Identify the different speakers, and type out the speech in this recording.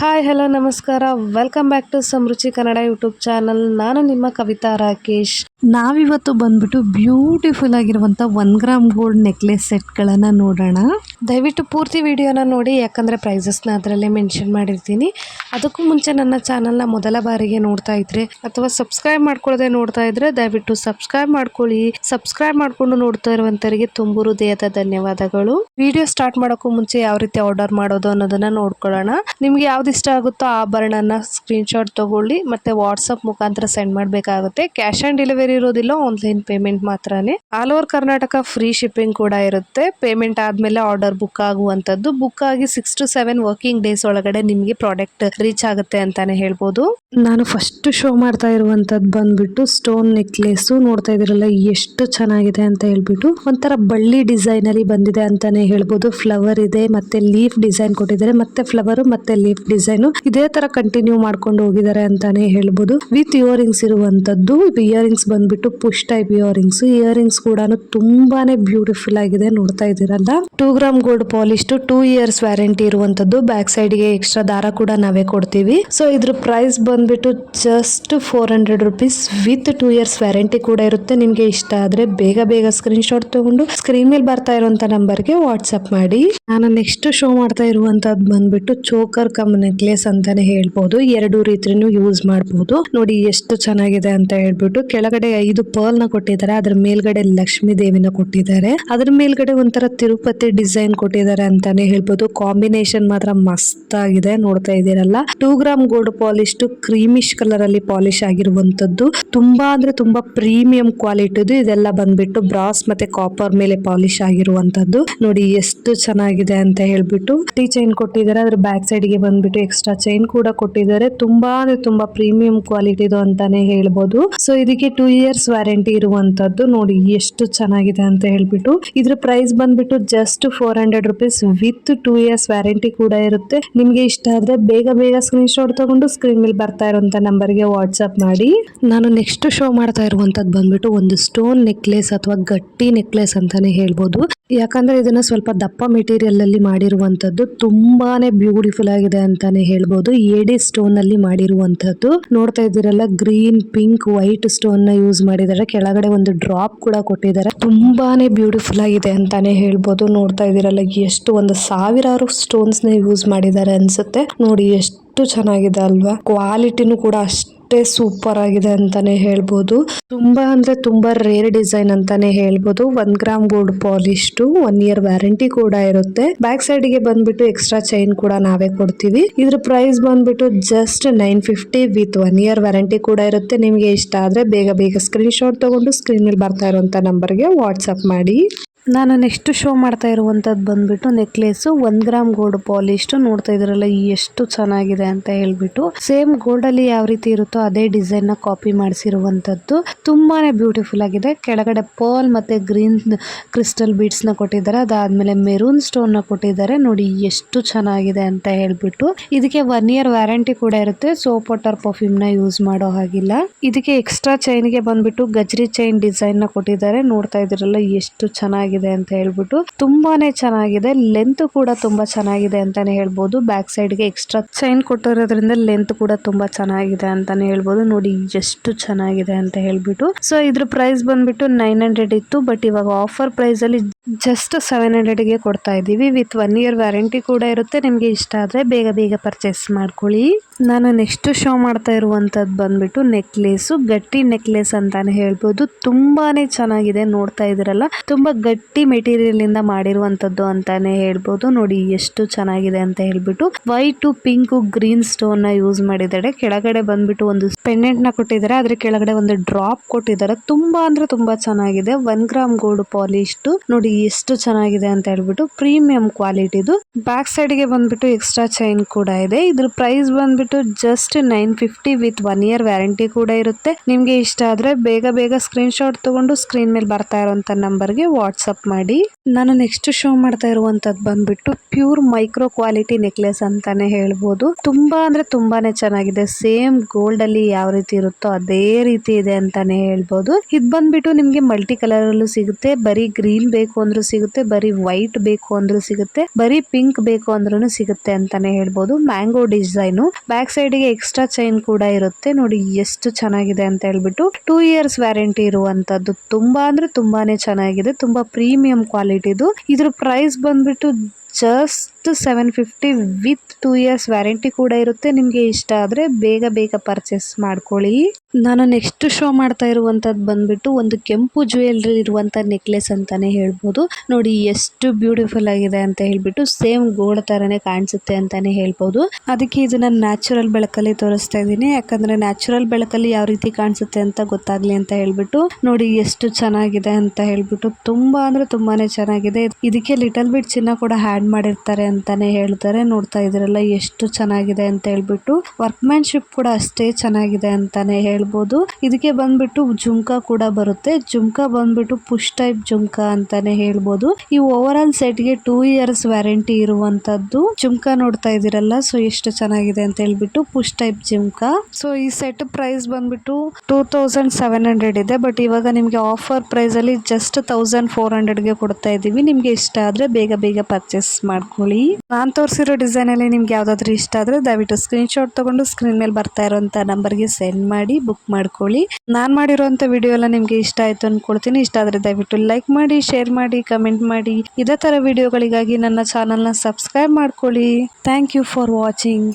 Speaker 1: Hi, hello, ನಮಸ್ಕಾರ. Welcome back to Samruchi Kannada YouTube channel ನಾನು ನಿಮ್ಮ ಕವಿತಾ ರಾಕೇಶ್. ನಾವಿವತ್ತು ಬಂದ್ಬಿಟ್ಟು ಬ್ಯೂಟಿಫುಲ್ ಆಗಿರುವಂಥ ಒನ್ ಗ್ರಾಮ್ ಗೋಲ್ಡ್ ನೆಕ್ಲೆಸ್ ಸೆಟ್ಗಳನ್ನು ನೋಡೋಣ. ದಯವಿಟ್ಟು ಪೂರ್ತಿ ವಿಡಿಯೋನ ನೋಡಿ, ಯಾಕಂದರೆ ಪ್ರೈಸಸ್ನ ಅದರಲ್ಲೇ ಮೆನ್ಷನ್ ಮಾಡಿರ್ತೀನಿ. ಅದಕ್ಕೂ ಮುಂಚೆ ನನ್ನ ಚಾನಲ್ನ ಮೊದಲ ಬಾರಿಗೆ ನೋಡ್ತಾ ಇದ್ರೆ, ಅಥವಾ ಸಬ್ಸ್ಕ್ರೈಬ್ ಮಾಡ್ಕೊಳ್ಳದೆ ನೋಡ್ತಾ ಇದ್ರೆ, ದಯವಿಟ್ಟು ಸಬ್ಸ್ಕ್ರೈಬ್ ಮಾಡ್ಕೊಳ್ಳಿ. ಸಬ್ಸ್ಕ್ರೈಬ್ ಮಾಡ್ಕೊಂಡು ನೋಡ್ತಾ ಇರುವಂತವರಿಗೆ ತುಂಬು ಹೃದಯದ ಧನ್ಯವಾದಗಳು. ವಿಡಿಯೋ ಸ್ಟಾರ್ಟ್ ಮಾಡೋಕ್ಕೂ ಮುಂಚೆ ಯಾವ ರೀತಿ ಆರ್ಡರ್ ಮಾಡೋದು ಅನ್ನೋದನ್ನ ನೋಡ್ಕೊಳ್ಳೋಣ. ನಿಮ್ಗೆ ಯಾವ್ದು ಇಷ್ಟ ಆಗುತ್ತೋ ಆ ಆಭರಣನ ಸ್ಕ್ರೀನ್ಶಾಟ್ ತಗೊಳ್ಳಿ, ಮತ್ತೆ ವಾಟ್ಸಪ್ ಮುಖಾಂತರ ಸೆಂಡ್ ಮಾಡಬೇಕಾಗುತ್ತೆ. ಕ್ಯಾಶ್ ಆನ್ ಡೆಲಿವರಿ ಇರೋದಿಲ್ಲ ಆನ್ಲೈನ್ ಪೇಮೆಂಟ್ ಮಾತ್ರನೇ. All over Karnataka free shipping ಕೂಡ ಇರುತ್ತೆ. ಪೇಮೆಂಟ್ ಆದ್ಮೇಲೆ ಆರ್ಡರ್ ಬುಕ್ ಆಗುವಂತದ್ದು ಬುಕ್ ಆಗಿ six to seven working days ಒಳಗಡೆ ನಿಮಗೆ ಪ್ರಾಡಕ್ಟ್ ರೀಚ್ ಆಗುತ್ತೆ ಅಂತಾನೆ ಹೇಳ್ಬೋದು. ನಾನು ಫಸ್ಟ್ ಶೋ ಮಾಡ್ತಾ ಇರುವಂತದ್ದು ಬಂದ್ಬಿಟ್ಟು ಸ್ಟೋನ್ ನೆಕ್ಲೆಸ್ ನೋಡ್ತಾ ಇದೀರಲ್ಲ ಎಷ್ಟು ಚೆನ್ನಾಗಿದೆ ಅಂತ ಹೇಳ್ಬಿಟ್ಟು. ಒಂಥರ ಬಳ್ಳಿ ಡಿಸೈನ್ ಅಲ್ಲಿ ಬಂದಿದೆ ಅಂತಾನೆ ಹೇಳ್ಬೋದು. ಫ್ಲವರ್ ಇದೆ, ಮತ್ತೆ ಲೀಫ್ ಡಿಸೈನ್ ಕೊಟ್ಟಿದ್ದಾರೆ, ಮತ್ತೆ ಫ್ಲವರ್ ಮತ್ತೆ ಲೀಫ್ ಡಿಸೈನ್ ಇದೇ ತರ ಕಂಟಿನ್ಯೂ ಮಾಡ್ಕೊಂಡು ಹೋಗಿದ್ದಾರೆ ಅಂತಾನೆ ಹೇಳ್ಬೋದು. ವಿತ್ ಇಯರಿಂಗ್ಸ್ ಇರುವಂತದ್ದು ಇಯರಿಂಗ್ಸ್ ಬಂದ್ಬಿಟ್ಟು ಪುಷ್ ಟೈಪ್ ಇಯರಿಂಗ್ಸ್ ಇಯರಿಂಗ್ಸ್ ಕೂಡ ತುಂಬಾನೇ ಬ್ಯೂಟಿಫುಲ್ ಆಗಿದೆ ನೋಡ್ತಾ ಇದ್ದೀರಲ್ಲ. Two gram gold polish two years warranty ಇರುವಂತದ್ದು. ಬ್ಯಾಕ್ ಸೈಡ್ಗೆ ಎಕ್ಸ್ಟ್ರಾ ದಾರ ಕೂಡ ನಾವೇ ಕೊಡ್ತೀವಿ. ಸೊ ಇದ್ರ ಪ್ರೈಸ್ ಬಂದ್ಬಿಟ್ಟು just four hundred rupees with two years warranty ಕೂಡ ಇರುತ್ತೆ. ನಿಮ್ಗೆ ಇಷ್ಟ ಆದ್ರೆ ಬೇಗ ಬೇಗ ಸ್ಕ್ರೀನ್ ಶಾಟ್ ತಗೊಂಡು ಸ್ಕ್ರೀನ್ ಮೇಲೆ ಬರ್ತಾ ಇರುವಂತ ನಂಬರ್ಗೆ ವಾಟ್ಸ್ಆಪ್ ಮಾಡಿ. ನಾನು ನೆಕ್ಸ್ಟ್ ಶೋ ಮಾಡ್ತಾ ಇರುವಂತದ್ದು ಬಂದ್ಬಿಟ್ಟು ಚೋಕರ್ ಕಮ್ ನೆಕ್ಲೆಸ್ ಅಂತಾನೆ ಹೇಳ್ಬೋದು. ಎರಡು ರೀತಿನೂ ಯೂಸ್ ಮಾಡಬಹುದು ನೋಡಿ ಎಷ್ಟು ಚೆನ್ನಾಗಿದೆ ಅಂತ ಹೇಳ್ಬಿಟ್ಟು ಕೆಳಗಡೆ ಐದು ಪರ್ಲ್ನ ಕೊಟ್ಟಿದ್ದಾರೆ. ಅದ್ರ ಮೇಲ್ಗಡೆ ಲಕ್ಷ್ಮೀ ದೇವಿನ ಕೊಟ್ಟಿದ್ದಾರೆ. ಅದ್ರ ಮೇಲ್ಗಡೆ ಒಂಥರ ತಿರುಪತಿ ಡಿಸೈನ್ ಕೊಟ್ಟಿದ್ದಾರೆ ಅಂತಾನೆ ಹೇಳ್ಬೋದು. ಕಾಂಬಿನೇಷನ್ ಮಾತ್ರ ಮಸ್ತ್ ಆಗಿದೆ ನೋಡ್ತಾ ಇದೀರಲ್ಲ two gram gold polish creamish colour ಅಲ್ಲಿ ಪಾಲಿಶ್ ಆಗಿರುವಂತದ್ದು ತುಂಬಾ ಅಂದ್ರೆ ತುಂಬಾ ಪ್ರೀಮಿಯಂ ಕ್ವಾಲಿಟಿದು ಇದೆಲ್ಲ ಬಂದ್ಬಿಟ್ಟು ಬ್ರಾಸ್ ಮತ್ತೆ ಕಾಪರ್ ಮೇಲೆ ಪಾಲಿಶ್ ಆಗಿರುವಂತದ್ದು ನೋಡಿ ಎಷ್ಟು ಚೆನ್ನಾಗಿದೆ ಅಂತ ಹೇಳ್ಬಿಟ್ಟು. ಟೀ ಚೈನ್ ಕೊಟ್ಟಿದ್ದಾರೆ. ಅದ್ರ ಬ್ಯಾಕ್ ಸೈಡ್ಗೆ ಬಂದ್ಬಿಟ್ಟು ಎಕ್ಸ್ಟ್ರಾ ಚೈನ್ ಕೂಡ ಕೊಟ್ಟಿದ್ದಾರೆ. ತುಂಬಾ ತುಂಬಾ ಪ್ರೀಮಿಯಂ ಕ್ವಾಲಿಟಿದು ಅಂತಾನೆ ಹೇಳ್ಬೋದು. ಸೊ ಇದಕ್ಕೆ ಟೂ ಇಯರ್ಸ್ ವ್ಯಾರಂಟಿ ಇರುವಂತದ್ದು ನೋಡಿ ಎಷ್ಟು ಚೆನ್ನಾಗಿದೆ ಅಂತ ಹೇಳ್ಬಿಟ್ಟು. ಇದ್ರ ಪ್ರೈಸ್ ಬಂದ್ಬಿಟ್ಟು just four hundred rupees with two years warranty ಕೂಡ ಇರುತ್ತೆ. ನಿಮ್ಗೆ ಇಷ್ಟ ಆದ್ರೆ ಬೇಗ ಬೇಗ ಸ್ಕ್ರೀನ್ ಶಾಟ್ ತಗೊಂಡು ಸ್ಕ್ರೀನ್ ಮೇಲೆ ಬರ್ತಾ ಇರುವಂತ ನಂಬರ್ಗೆ ವಾಟ್ಸ್ಆಪ್ ಮಾಡಿ. ನಾನು ನೆಕ್ಸ್ಟ್ ಶೋ ಮಾಡ್ತಾ ಇರುವಂತದ್ದು ಬಂದ್ಬಿಟ್ಟು ಒಂದು ಸ್ಟೋನ್ ನೆಕ್ಲೆಸ್ ಅಥವಾ ಗಟ್ಟಿ ನೆಕ್ಲೆಸ್ ಅಂತಾನೆ ಹೇಳ್ಬೋದು. ಯಾಕಂದ್ರೆ ಇದನ್ನ ಸ್ವಲ್ಪ ದಪ್ಪ ಮೆಟೀರಿಯಲ್ ಅಲ್ಲಿ ಮಾಡಿರುವಂತದ್ದು ತುಂಬಾನೇ ಬ್ಯೂಟಿಫುಲ್ ಆಗಿದೆ ಅಂತಾನೆ ಹೇಳ್ಬೋದು. ಏಡಿ ಸ್ಟೋನ್ ಅಲ್ಲಿ ಮಾಡಿರುವಂತದ್ದು ನೋಡ್ತಾ ಇದ್ದೀರಲ್ಲ, ಗ್ರೀನ್, ಪಿಂಕ್, ವೈಟ್ ಸ್ಟೋನ್ನ ಯೂಸ್ ಮಾಡಿದ್ದಾರೆ. ಕೆಳಗಡೆ ಒಂದು ಡ್ರಾಪ್ ಕೂಡ ಕೊಟ್ಟಿದ್ದಾರೆ. ತುಂಬಾನೇ ಬ್ಯೂಟಿಫುಲ್ ಆಗಿದೆ ಅಂತಾನೆ ಹೇಳ್ಬೋದು. ನೋಡ್ತಾ ಇದ್ದೀರಲ್ಲ, ಎಷ್ಟು ಒಂದು ಸಾವಿರಾರು ಸ್ಟೋನ್ಸ್ನ ಯೂಸ್ ಮಾಡಿದ್ದಾರೆ ಅನ್ಸುತ್ತೆ. ನೋಡಿ, ಎಷ್ಟು ಚೆನ್ನಾಗಿದೆ ಅಲ್ವಾ? ಕ್ವಾಲಿಟಿನೂ ಕೂಡ ಅಷ್ಟೇ ಸೂಪರ್ ಆಗಿದೆ ಅಂತಾನೆ ಹೇಳ್ಬೋದು. ತುಂಬಾ ಅಂದ್ರೆ ತುಂಬಾ ರೇರ್ ಡಿಸೈನ್ ಅಂತಾನೆ ಹೇಳ್ಬೋದು. One gram gold polish one year warranty ಕೂಡ ಇರುತ್ತೆ. ಬ್ಯಾಕ್ ಸೈಡ್ಗೆ ಬಂದ್ಬಿಟ್ಟು ಎಕ್ಸ್ಟ್ರಾ ಚೈನ್ ಕೂಡ ನಾವೇ ಕೊಡ್ತೀವಿ. ಇದ್ರ ಪ್ರೈಸ್ ಬಂದ್ಬಿಟ್ಟು just nine fifty with one year warranty ಕೂಡ ಇರುತ್ತೆ. ನಿಮ್ಗೆ ಇಷ್ಟ ಆದ್ರೆ ಬೇಗ ಬೇಗ ಸ್ಕ್ರೀನ್ ಶಾಟ್ ತಗೊಂಡು ಸ್ಕ್ರೀನ್ ಮೇಲೆ ಬರ್ತಾ ಇರುವಂತ ನಂಬರ್ಗೆ ವಾಟ್ಸ್ಆಪ್ ಮಾಡಿ. ನಾನು ನೆಕ್ಸ್ಟ್ ಶೋ ಮಾಡ್ತಾ ಇರುವಂಥದ್ದು ಬಂದ್ಬಿಟ್ಟು ನೆಕ್ಲೇಸು, ಒಂದು ಗ್ರಾಮ್ ಗೋಲ್ಡ್ ಪಾಲಿಷ್ಟು ನೋಡ್ತಾ ಇದ್ರಲ್ಲ ಎಷ್ಟು ಚೆನ್ನಾಗಿದೆ ಅಂತ ಹೇಳ್ಬಿಟ್ಟು ಸೇಮ್ ಗೋಲ್ಡ್ ಅಲ್ಲಿ ಯಾವ ರೀತಿ ಇರುತ್ತೋ ಅದೇ ಡಿಸೈನ್ನ ಕಾಪಿ ಮಾಡಿಸಿರುವಂಥದ್ದು. ತುಂಬಾನೇ ಬ್ಯೂಟಿಫುಲ್ ಆಗಿದೆ. ಕೆಳಗಡೆ ಪರ್ಲ್ ಮತ್ತೆ ಗ್ರೀನ್ ಕ್ರಿಸ್ಟಲ್ ಬೀಡ್ಸ್ನ ಕೊಟ್ಟಿದ್ದಾರೆ. ಅದಾದ್ಮೇಲೆ ಮೆರೂನ್ ಸ್ಟೋನ್ನ ಕೊಟ್ಟಿದ್ದಾರೆ. ನೋಡಿ ಎಷ್ಟು ಚೆನ್ನಾಗಿದೆ ಅಂತ ಹೇಳ್ಬಿಟ್ಟು. ಇದಕ್ಕೆ ಒನ್ ಇಯರ್ ವ್ಯಾರಂಟಿ ಕೂಡ ಇರುತ್ತೆ. ಸೋಪ್ ವಾಟರ್ ಪರ್ಫ್ಯೂಮ್ನ ಯೂಸ್ ಮಾಡೋ ಹಾಗಿಲ್ಲ. ಇದಕ್ಕೆ ಎಕ್ಸ್ಟ್ರಾ ಚೈನ್ಗೆ ಬಂದ್ಬಿಟ್ಟು ಗಜ್ರಿ ಚೈನ್ ಡಿಸೈನ್ನ ಕೊಟ್ಟಿದ್ದಾರೆ. ನೋಡ್ತಾ ಇದ್ರಲ್ಲ ಎಷ್ಟು ಚೆನ್ನಾಗಿದೆ. ಅಂತ ಹೇಳ್ಬಿಟ್ಟು ತುಂಬಾನೇ ಚೆನ್ನಾಗಿದೆ. ಲೆಂತ್ ಕೂಡ ತುಂಬಾ ಚೆನ್ನಾಗಿದೆ ಅಂತಾನೆ ಹೇಳ್ಬೋದು. ಬ್ಯಾಕ್ ಸೈಡ್ಗೆ ಎಕ್ಸ್ಟ್ರಾ ಚೈನ್ ಕೊಟ್ಟಿರೋದ್ರಿಂದ ಲೆಂತ್ ಕೂಡ ತುಂಬಾ ಚೆನ್ನಾಗಿದೆ ಅಂತಾನೆ ಹೇಳ್ಬೋದು. ನೋಡಿ, ಎಷ್ಟು ಚೆನ್ನಾಗಿದೆ ಅಂತ ಹೇಳ್ಬಿಟ್ಟು. ಸೊ ಇದ್ರ ಪ್ರೈಸ್ ಬಂದ್ಬಿಟ್ಟು ನೈನ್ ಹಂಡ್ರೆಡ್ ಇತ್ತು ಬಟ್ ಇವಾಗ ಆಫರ್ ಪ್ರೈಸ್ ಅಲ್ಲಿ ಜಸ್ಟ್ ಸೆವೆನ್ ಹಂಡ್ರೆಡ್ಗೆ ಕೊಡ್ತಾ ಇದೀವಿ ವಿತ್ ಒನ್ ಇಯರ್ ವ್ಯಾರಂಟಿ ಕೂಡ ಇರುತ್ತೆ. ನಿಮಗೆ ಇಷ್ಟ ಆದರೆ ಬೇಗ ಬೇಗ ಪರ್ಚೇಸ್ ಮಾಡ್ಕೊಳ್ಳಿ. ನಾನು ನೆಕ್ಸ್ಟ್ ಶೋ ಮಾಡ್ತಾ ಇರುವಂಥದ್ದು ಬಂದ್ಬಿಟ್ಟು ನೆಕ್ಲೇಸು ಗಟ್ಟಿ ನೆಕ್ಲೇಸ್ ಅಂತಾನೆ ಹೇಳ್ಬೋದು. ತುಂಬಾನೇ ಚೆನ್ನಾಗಿದೆ ನೋಡ್ತಾ ಇದ್ರಲ್ಲ ತುಂಬಾ ಗಟ್ಟಿ ಮೆಟೀರಿಯಲ್ ಇಂದ ಮಾಡಿರುವಂತದ್ದು ಅಂತಾನೆ ಹೇಳ್ಬೋದು. ನೋಡಿ ಎಷ್ಟು ಚೆನ್ನಾಗಿದೆ ಅಂತ ಹೇಳ್ಬಿಟ್ಟು ವೈಟ್ ಪಿಂಕ್ ಗ್ರೀನ್ ಸ್ಟೋನ್ನ ಯೂಸ್ ಮಾಡಿದ್ದಾರೆ. ಕೆಳಗಡೆ ಬಂದ್ಬಿಟ್ಟು ಒಂದು ಪೆಂಡೆಂಟ್ನ ಕೊಟ್ಟಿದ್ದಾರೆ. ಅದ್ರ ಕೆಳಗಡೆ ಒಂದು ಡ್ರಾಪ್ ಕೊಟ್ಟಿದ್ದಾರೆ. ತುಂಬಾ ಅಂದ್ರೆ ತುಂಬಾ ಚೆನ್ನಾಗಿದೆ. ಒನ್ ಗ್ರಾಮ್ ಗೋಲ್ಡ್ ಪಾಲಿಶ್ ನೋಡಿ ಎಷ್ಟು ಚೆನ್ನಾಗಿದೆ ಅಂತ ಹೇಳ್ಬಿಟ್ಟು ಪ್ರೀಮಿಯಂ ಕ್ವಾಲಿಟಿದು ಬ್ಯಾಕ್ ಸೈಡ್ಗೆ ಬಂದ್ಬಿಟ್ಟು ಎಕ್ಸ್ಟ್ರಾ ಚೈನ್ ಕೂಡ ಇದೆ. ಇದ್ರ ಪ್ರೈಸ್ ಬಂದ್ಬಿಟ್ಟು just nine fifty with one year warranty ಕೂಡ ಇರುತ್ತೆ. ನಿಮ್ಗೆ ಇಷ್ಟ ಆದ್ರೆ ಬೇಗ ಬೇಗ ಸ್ಕ್ರೀನ್ ಶಾಟ್ ತಗೊಂಡು ಸ್ಕ್ರೀನ್ ಮೇಲೆ ಬರ್ತಾ ಇರುವಂತ ನಂಬರ್ಗೆ ವಾಟ್ಸಪ್ ಮಾಡಿ. ನಾನು ನೆಕ್ಸ್ಟ್ ಶೋ ಮಾಡ್ತಾ ಇರುವಂತದ್ದು ಬಂದ್ಬಿಟ್ಟು ಪ್ಯೂರ್ ಮೈಕ್ರೋ ಕ್ವಾಲಿಟಿ ನೆಕ್ಲೆಸ್ ಅಂತಾನೆ ಹೇಳ್ಬೋದು. ತುಂಬಾ ಅಂದ್ರೆ ತುಂಬಾನೇ ಚೆನ್ನಾಗಿದೆ. ಸೇಮ್ ಗೋಲ್ಡ್ ಅಲ್ಲಿ ಯಾವ ರೀತಿ ಇರುತ್ತೋ ಅದೇ ರೀತಿ ಇದೆ ಅಂತಾನೆ ಹೇಳ್ಬೋದು. ಇದ್ ಬಂದ್ಬಿಟ್ಟು ನಿಮ್ಗೆ ಮಲ್ಟಿ ಕಲರ್ ಅಲ್ಲೂ ಸಿಗುತ್ತೆ. ಬರೀ ಗ್ರೀನ್ ಬೇಕು ಅಂದ್ರೂ ಸಿಗುತ್ತೆ, ಬರೀ ವೈಟ್ ಬೇಕು ಅಂದ್ರೂ ಸಿಗುತ್ತೆ, ಬರೀ ಪಿಂಕ್ ಬೇಕು ಅಂದ್ರೂ ಸಿಗುತ್ತೆ ಅಂತಾನೆ ಹೇಳ್ಬೋದು. ಮ್ಯಾಂಗೋ ಡಿಸೈನು ಬ್ಯಾಕ್ ಸೈಡ್ಗೆ ಎಕ್ಸ್ಟ್ರಾ ಚೈನ್ ಕೂಡ ಇರುತ್ತೆ. ನೋಡಿ ಎಷ್ಟು ಚೆನ್ನಾಗಿದೆ ಅಂತ ಹೇಳ್ಬಿಟ್ಟು ಟೂ ಇಯರ್ಸ್ ವ್ಯಾರಂಟಿ ಇರುವಂತದ್ದು ತುಂಬಾ ಅಂದ್ರೆ ತುಂಬಾನೇ ಚೆನ್ನಾಗಿದೆ. ತುಂಬಾ ಪ್ರೀಮಿಯಂ ಕ್ವಾಲಿಟಿದು ಇದ್ರ ಪ್ರೈಸ್ ಬಂದ್ಬಿಟ್ಟು just seven fifty with two years warranty ಕೂಡ ಇರುತ್ತೆ. ನಿಮಗೆ ಇಷ್ಟ ಆದರೆ ಬೇಗ ಬೇಗ ಪರ್ಚೇಸ್ ಮಾಡ್ಕೊಳ್ಳಿ. ನಾನು ನೆಕ್ಸ್ಟ್ ಶೋ ಮಾಡ್ತಾ ಇರುವಂಥದ್ದು ಬಂದ್ಬಿಟ್ಟು ಒಂದು ಕೆಂಪು ಜ್ಯುವೆಲ್ರಿ ಇರುವಂಥ ನೆಕ್ಲೆಸ್ ಅಂತಾನೆ ಹೇಳ್ಬೋದು. ನೋಡಿ ಎಷ್ಟು ಬ್ಯೂಟಿಫುಲ್ ಆಗಿದೆ ಅಂತ ಹೇಳ್ಬಿಟ್ಟು ಸೇಮ್ ಗೋಲ್ಡ್ ಥರನೇ ಕಾಣಿಸುತ್ತೆ ಅಂತಾನೆ ಹೇಳ್ಬೋದು. ಅದಕ್ಕೆ ಇದನ್ನ ನ್ಯಾಚುರಲ್ ಬೆಳಕಲ್ಲಿ ತೋರಿಸ್ತಾ ಇದ್ದೀನಿ. ಯಾಕಂದ್ರೆ ನ್ಯಾಚುರಲ್ ಬೆಳಕಲ್ಲಿ ಯಾವ ರೀತಿ ಕಾಣಿಸುತ್ತೆ ಅಂತ ಗೊತ್ತಾಗ್ಲಿ ಅಂತ ಹೇಳ್ಬಿಟ್ಟು ನೋಡಿ ಎಷ್ಟು ಚೆನ್ನಾಗಿದೆ ಅಂತ ಹೇಳ್ಬಿಟ್ಟು ತುಂಬಾ ಅಂದ್ರೆ ತುಂಬಾನೇ ಚೆನ್ನಾಗಿದೆ. ಇದಕ್ಕೆ ಲಿಟಲ್ ಬಿಟ್ ಚಿನ್ನ ಕೂಡ ಹ್ಯಾಡ್ ಮಾಡಿರ್ತಾರೆ ಅಂತಾನೆ ಹೇಳ್ತಾರೆ. ನೋಡ್ತಾ ಇದ್ರಲ್ಲ ಎಷ್ಟು ಚೆನ್ನಾಗಿದೆ ಅಂತ ಹೇಳ್ಬಿಟ್ಟು. ವರ್ಕ್ಮ್ಯಾನ್ಶಿಪ್ ಕೂಡ ಅಷ್ಟೇ ಚೆನ್ನಾಗಿದೆ ಅಂತಾನೆ ಹೇಳ್ಬೋದು. ಇದಕ್ಕೆ ಬಂದ್ಬಿಟ್ಟು ಜುಮ್ಕಾ ಕೂಡ ಬರುತ್ತೆ. ಜುಮ್ಕಾ ಬಂದ್ಬಿಟ್ಟು ಪುಷ್ ಟೈಪ್ ಜುಮ್ಕಾ ಅಂತಾನೆ ಹೇಳ್ಬೋದು. ಈ ಓವರ್ ಆಲ್ ಸೆಟ್ಗೆ ಟೂ ಇಯರ್ಸ್ ವ್ಯಾರಂಟಿ ಇರುವಂತದ್ದು ಜುಮ್ಕಾ ನೋಡ್ತಾ ಇದೀರಲ್ಲ ಸೊ ಎಷ್ಟು ಚೆನ್ನಾಗಿದೆ ಅಂತ ಹೇಳ್ಬಿಟ್ಟು ಪುಷ್ ಟೈಪ್ ಜುಮ್ಕಾ. ಸೊ ಈ ಸೆಟ್ ಪ್ರೈಸ್ ಬಂದ್ಬಿಟ್ಟು ಟೂ ತೌಸಂಡ್ ಸೆವೆನ್ ಹಂಡ್ರೆಡ್ ಇದೆ, ಬಟ್ ಇವಾಗ ನಿಮಗೆ ಆಫರ್ ಪ್ರೈಸ್ ಅಲ್ಲಿ ಜಸ್ಟ್ ತೌಸಂಡ್ ಫೋರ್ ಹಂಡ್ರೆಡ್ಗೆ ಕೊಡ್ತಾ ಇದೀವಿ ನಿಮ್ಗೆ ಇಷ್ಟ ಆದ್ರೆ ಬೇಗ ಬೇಗ ಪರ್ಚೇಸ್ ಮಾಡ್ಕೊಳ್ಳಿ. ನಾನ್ ತೋರಿಸಿರೋ ಡಿಸೈನಲ್ಲಿ ನಿಮ್ಗೆ ಯಾವ್ದಾದ್ರು ಇಷ್ಟ ಆದರೆ ದಯವಿಟ್ಟು ಸ್ಕ್ರೀನ್ಶಾಟ್ ತಗೊಂಡು ಸ್ಕ್ರೀನ್ ಮೇಲೆ ಬರ್ತಾ ಇರೋಂತ ನಂಬರ್ಗೆ ಸೆಂಡ್ ಮಾಡಿ ಬುಕ್ ಮಾಡ್ಕೊಳ್ಳಿ. ನಾನು ಮಾಡಿರೋಂತ ವಿಡಿಯೋ ಎಲ್ಲ ನಿಮ್ಗೆ ಇಷ್ಟ ಆಯಿತು ಅಂದ್ಕೊಳ್ತೀನಿ ಇಷ್ಟ ಆದರೆ ದಯವಿಟ್ಟು ಲೈಕ್ ಮಾಡಿ ಶೇರ್ ಮಾಡಿ ಕಮೆಂಟ್ ಮಾಡಿ. ಇದೇ ಥರ ವಿಡಿಯೋಗಳಿಗಾಗಿ ನನ್ನ ಚಾನಲ್ನ ಸಬ್ಸ್ಕ್ರೈಬ್ ಮಾಡ್ಕೊಳ್ಳಿ. Thank you for watching